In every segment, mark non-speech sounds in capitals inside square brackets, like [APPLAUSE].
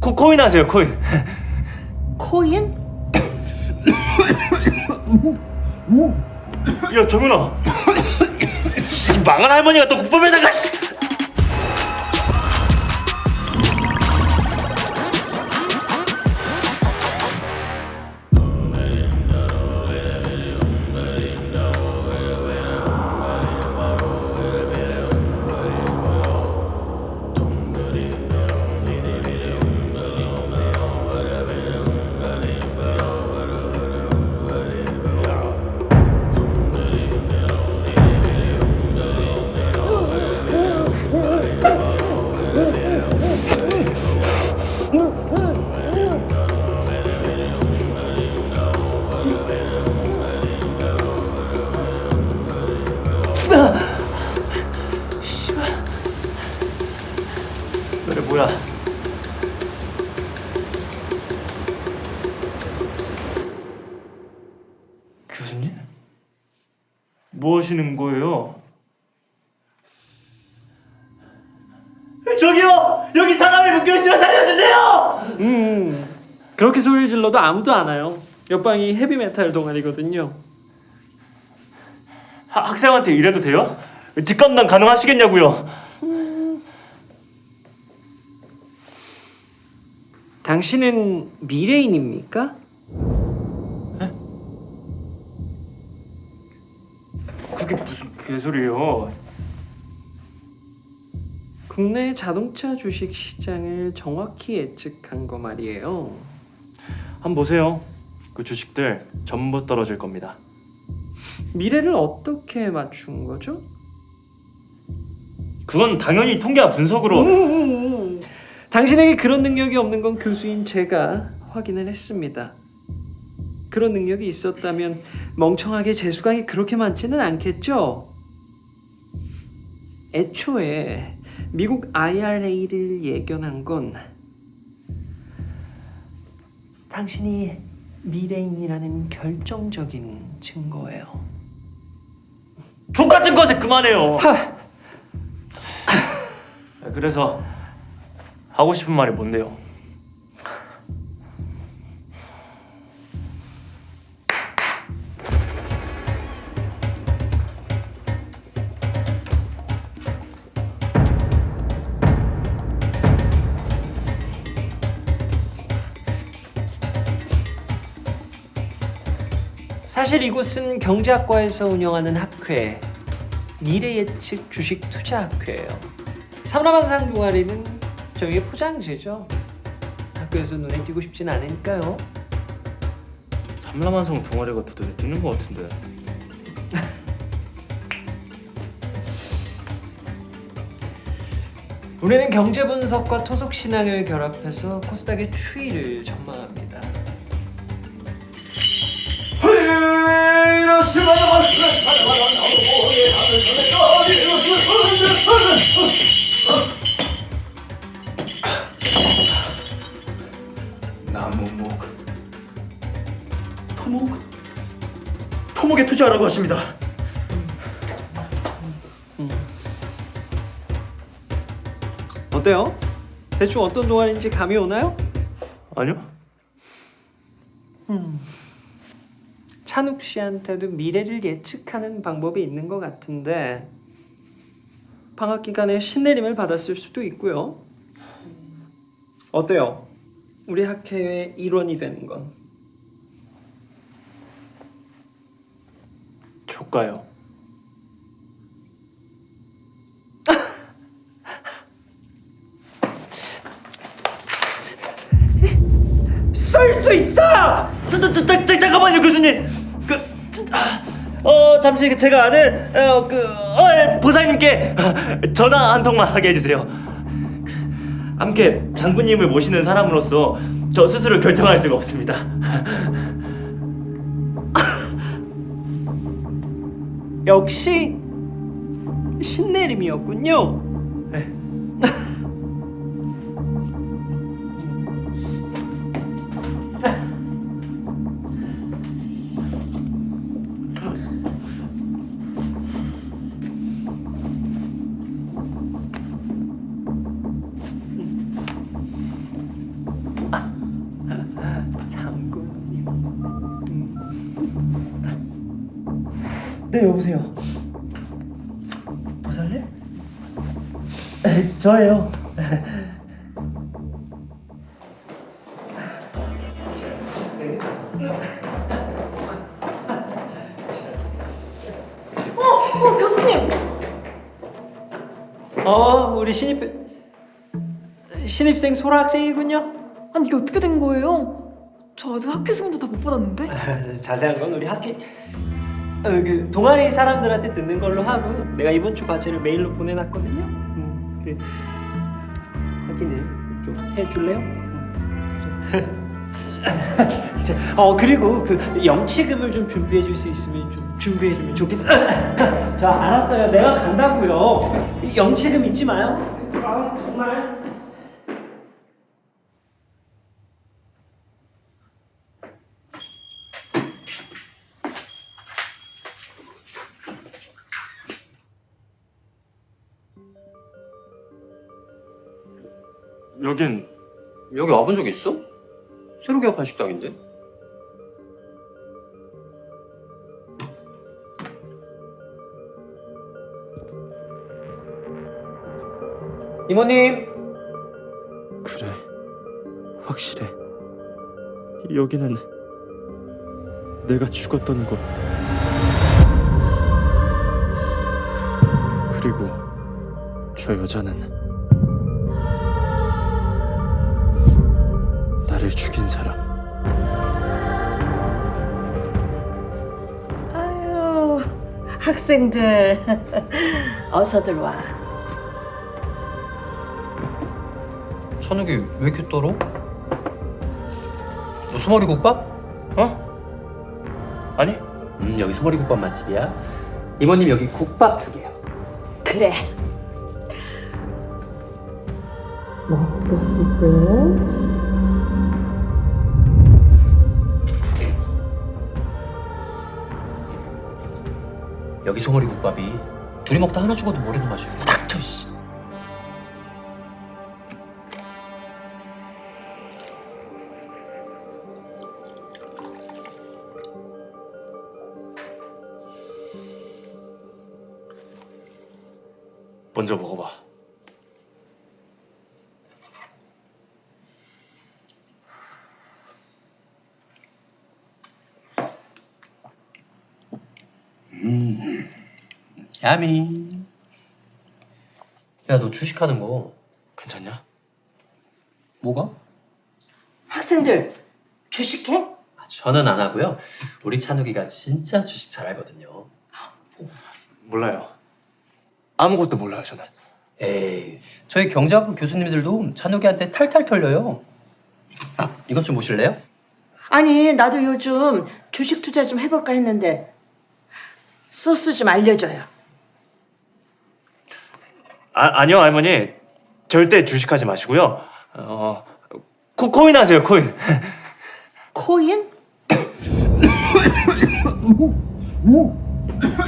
코, 코인 하세요 코인 코인? 야 정윤아 씨, 망한 할머니가 또 국밥에다가 씨. 뭐 하시는 거예요? 저기요! 여기 사람이 묶여있어요 살려주세요! 음 그렇게 소리 질러도 아무도 안 와요 옆방이 헤비메탈 동아리거든요 하, 학생한테 이래도 돼요? 뒷감당 가능하시겠냐고요 당신은 미래인입니까? 그게 무슨 개소리예요 국내 자동차 주식 시장을 정확히 예측한 거 말이에요 한번 보세요 그 주식들 전부 떨어질 겁니다 미래를 어떻게 맞춘 거죠? 그건 당연히 통계와 분석으로 음, [LAUGHS] 당신에게 그런 능력이 없는 건 교수인 제가 확인을 했습니다. 그런 능력이 있었다면 멍청하게 재수강이 그렇게 많지는 않겠죠? 애초에 미국 IRA를 예견한 건 당신이 미래인이라는 결정적인 증거예요. 족 같은 것에 그만해요 그래서 하고 싶은 말이 뭔데요? 사실 이곳은 경제학과에서 운영하는 학회 미래 예측 주식 투자 학회예요. 삼라만상 동아리는 저희의 포장지죠. 학교에서 눈에 띄고 싶진 않으니까요. 삼라만성 동아리가 더 눈에 띄는 것 같은데 우리는 경제 분석과 토속 신앙을 결합해서 코스닥의 추이를 전망합니다. 나무목 토목 토목에 투자하라고 하십니다. 어때요? 대충 어떤 동아리인지 감이 오나요? 아니요? 찬욱 씨한테도 미래를 예측하는 방법이 있는 것 같은데 방학 기간에 신내림을 받았을 수도 있고요. 어때요? 우리 학회의 일원이 되는 건 조가요 쏠 수 있어! 자, 자, 자, 자, 자, 잠깐만요 교수님 어, 잠시 제가 아는 어, 그 어, 예, 보살님께 전화 한 통만 하게 해주세요 그, 함께 장군님을 모시는 사람으로서 저 스스로 결정할 수가 없습니다 역시 신내림이었군요. 네 여보세요. 보살님? 에, [LAUGHS] 저예요. 어, 교수님! 어, 우리 신입 신입생 소라 학생이군요. 아니, 이게 어떻게 된 거예요? 저 아직 학회 승인도 다 못 받았는데? [LAUGHS] 자세한 건 우리 학회 어, 그 동아리 사람들한테 듣는 걸로 하고 내가 이번 주 과제를 메일로 보내놨거든요. 음, 그 확인을 좀 해줄래요? 그래. [LAUGHS] 자, 어 그리고 그 영치금을 좀 준비해 줄 수 있으면 좀 준비해 주면 좋겠어. [LAUGHS] 자 알았어요. 내가 간다고요. 이 영치금 잊지 마요. 아 정말. 여긴 여기 와본 적 있어? 새로 개업한 식당인데? 이모님 그래 확실해. 여기는 내가 죽었던 곳. 그리고 저 여자는 나를 죽인 사람. 아유, 학생들 어서 들어와. 찬욱이 왜 이렇게 떨어? 너 소머리 국밥? 어? 아니 음 여기 소머리 국밥 맛집이야 이모님 여기 국밥 두 개요 그래. 여기 소머리 국밥이 둘이 먹다 하나 죽어도 모르는 맛이야 닥쳐 씨 먼저 먹어봐. 야미 야 너 주식하는 거 괜찮냐? 뭐가? 학생들 주식해? 아, 저는 안 하고요 우리 찬욱이가 진짜 주식 잘 알거든요 몰라요. 아무것도 몰라요 저는. 에이, 저희 경제학부 교수님들도 찬욱이한테 탈탈 털려요. 아, 이것 좀 보실래요? 아니 나도 요즘 주식 투자 좀 해볼까 했는데 소스 좀 알려줘요. 아 아니요 할머니 절대 주식하지 마시고요. 어 코, 코인 하세요 코인. [LAUGHS] 코인?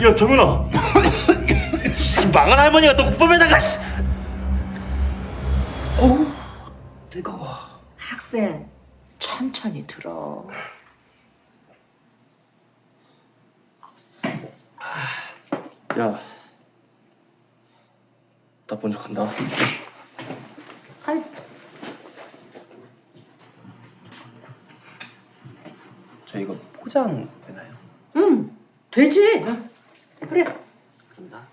야 정윤아. 씨, 망한 할머니가 또 국밥에다가 씨. 뜨거워. 학생 천천히 들어. 야. 나 먼저 간다. 아이, 저 이거 포장 되나요? 응 되지. 그래. 감사합니다.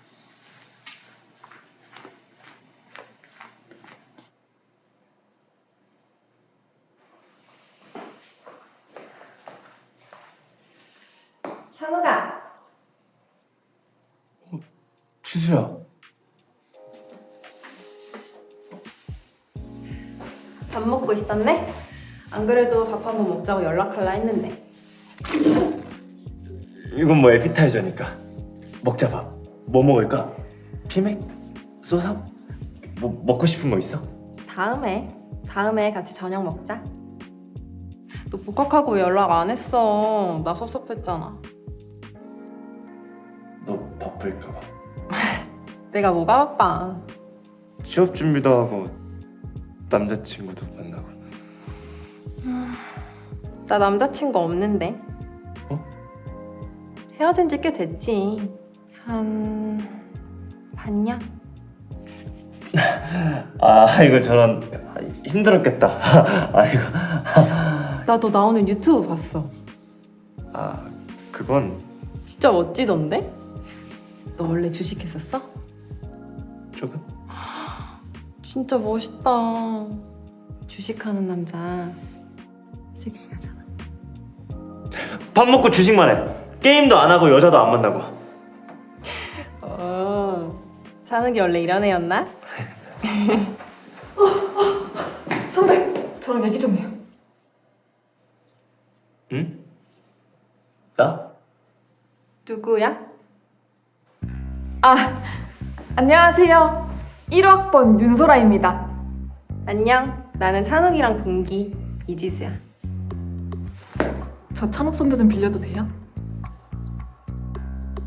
있었네? 안 그래도 밥 한번 먹자고 연락할라 했는데 이건 뭐 에피타이저니까. 먹자 밥. 뭐 먹을까? 피맥? 소삼? 뭐 먹고 싶은 거 있어? 다음에 다음에 같이 저녁 먹자 너 복학하고 왜 연락 안 했어 나 섭섭했잖아 너 바쁠까 봐. [LAUGHS] 내가 뭐가 바빠 취업 준비도 하고 남자친구도 만나고. 나 남자친구 없는데 어? 헤어진 지 꽤 됐지. 한 반년? [LAUGHS] 아 이거 저런 힘들었겠다. [LAUGHS] 아 이거 [LAUGHS] 나너 나오는 유튜브 봤어. 아 그건 진짜 멋지던데? 너 원래 주식했었어? 조금 [GASPS] 진짜 멋있다. 주식하는 남자 섹시하잖아. 밥 먹고 주식만 해. 게임도 안 하고 여자도 안 만나고. 어, 찬욱이 원래 이런 애였나? 선배, 저랑 얘기 좀 해요. 응? 나? 누구야? 아, 안녕하세요. 1학번 윤소라입니다. 안녕. 나는 찬욱이랑 동기 이지수야. 저 찬욱 선배 좀 빌려도 돼요?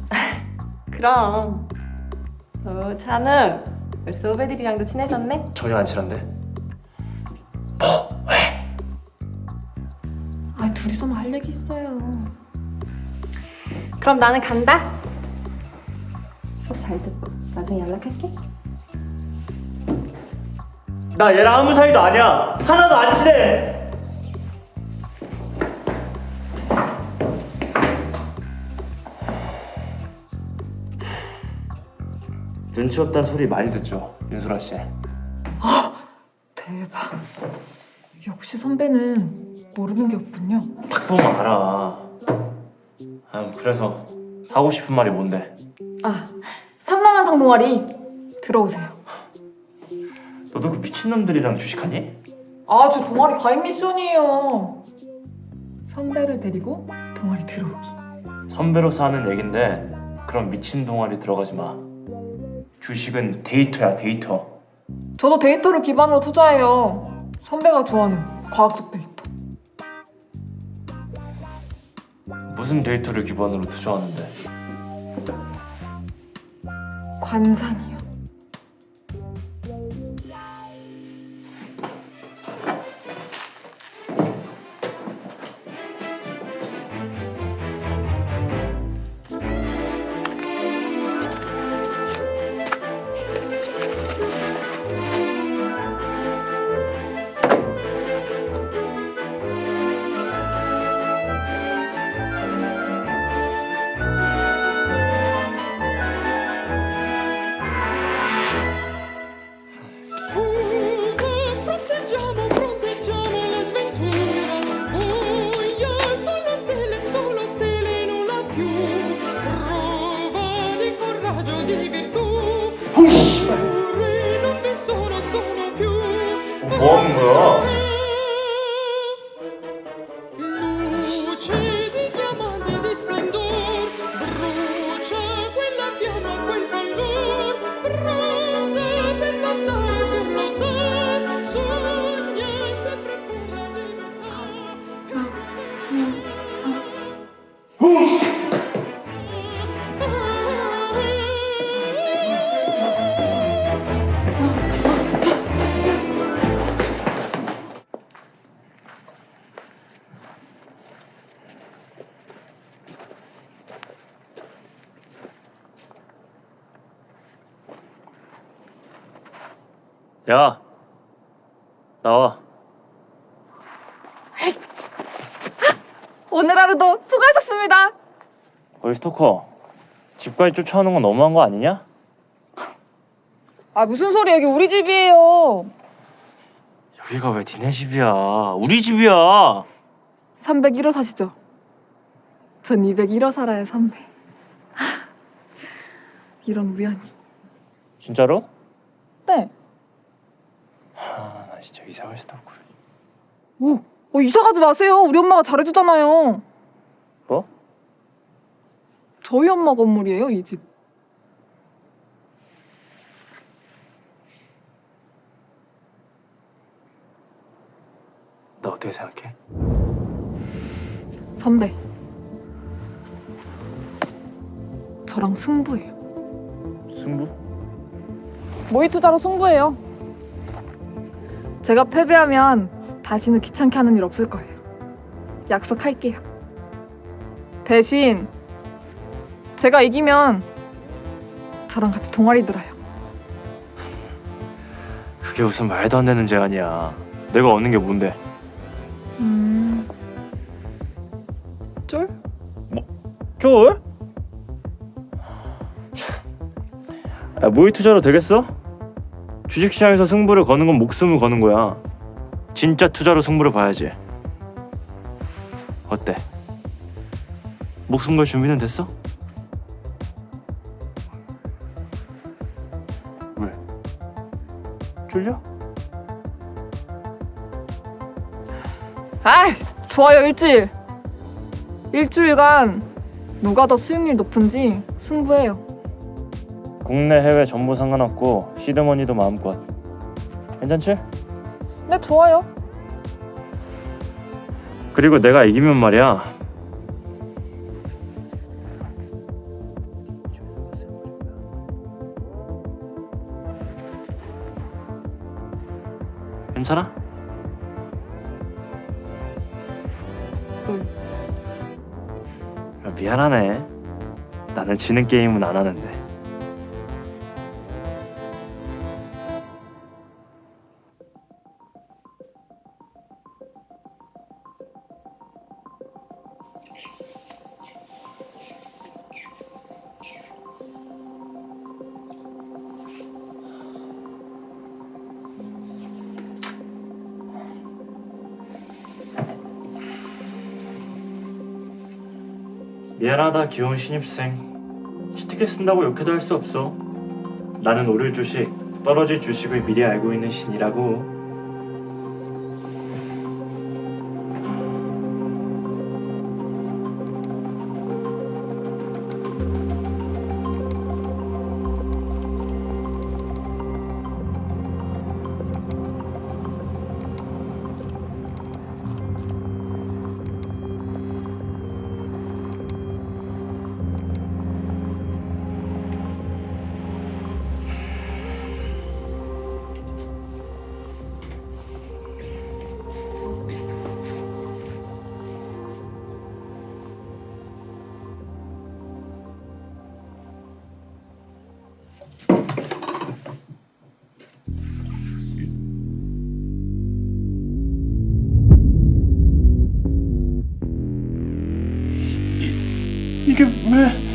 [LAUGHS] 그럼. 어, 찬욱. 벌써 후배들이랑도 친해졌네? 전혀 안 친한데. 아, 둘이서만 할 얘기 있어요. 그럼 나는 간다. 수업 잘 듣고 나중에 연락할게. 나 얘랑 아무 사이도 아니야. 하나도 안 친해. 없단 소리 많이 듣죠, 윤소라 씨. 대박. 역시 선배는 모르는 게 없군요. 딱 보면 알아. 아, 그래서 하고 싶은 말이 뭔데? 아, 삼남한 상동아리 들어오세요. 너도 그 미친놈들이랑 주식하니? 아, 저 동아리 가입 미션이에요. 선배를 데리고 동아리 들어오기. 선배로서 하는 얘긴데 그런 미친 동아리 들어가지 마. 주식은 데이터야 데이터. 저도 데이터를 기반으로 투자해요. 선배가 좋아하는 과학적 데이터. 무슨 데이터를 기반으로 투자하는데? 관상이요. 야, 나와. 오늘 하루도 수고하셨습니다. 어이 스토커, 집까지 쫓아오는 건 너무한 거 아니냐? 아 무슨 소리 여기 우리 집이에요. 여기가 왜 니네 집이야? 우리 집이야. 301호 사시죠? 전 201호 살아요 선배. 하, 이런 우연이. 진짜로? 네. 진짜 이사 갈 수도 없고. 오, 어, 이사 가지 마세요. 우리 엄마가 잘해주잖아요. 뭐? 저희 엄마 건물이에요 이 집. 너 어떻게 생각해? 선배. 저랑 승부해요. 승부? 모의 투자로 승부해요. 제가 패배하면 다시는 귀찮게 하는 일 없을 거예요. 약속할게요. 대신 제가 이기면 저랑 같이 동아리 들어요. 그게 무슨 말도 안 되는 제안이야. 내가 얻는 게 뭔데? 음. 쫄? 쫄? 야, 모의 투자로 되겠어? 주식시장에서 승부를 거는 건 목숨을 거는 거야. 진짜 투자로 승부를 봐야지. 어때? 목숨 걸 준비는 됐어? 왜? 졸려? 아, 좋아요 일주일. 일주일간 누가 더 수익률 높은지 승부해요. 국내 해외 전부 상관없고 시드머니도 마음껏. 괜찮지? 네, 좋아요. 그리고 내가 이기면 말이야. 괜찮아? 야, 미안하네. 나는 지는 게임은 안 하는데. 미안하다 귀여운 신입생. 시트켓 쓴다고 욕해도 할 수 없어. 나는 오를 주식 떨어질 주식을 미리 알고 있는 신이라고 이게 왜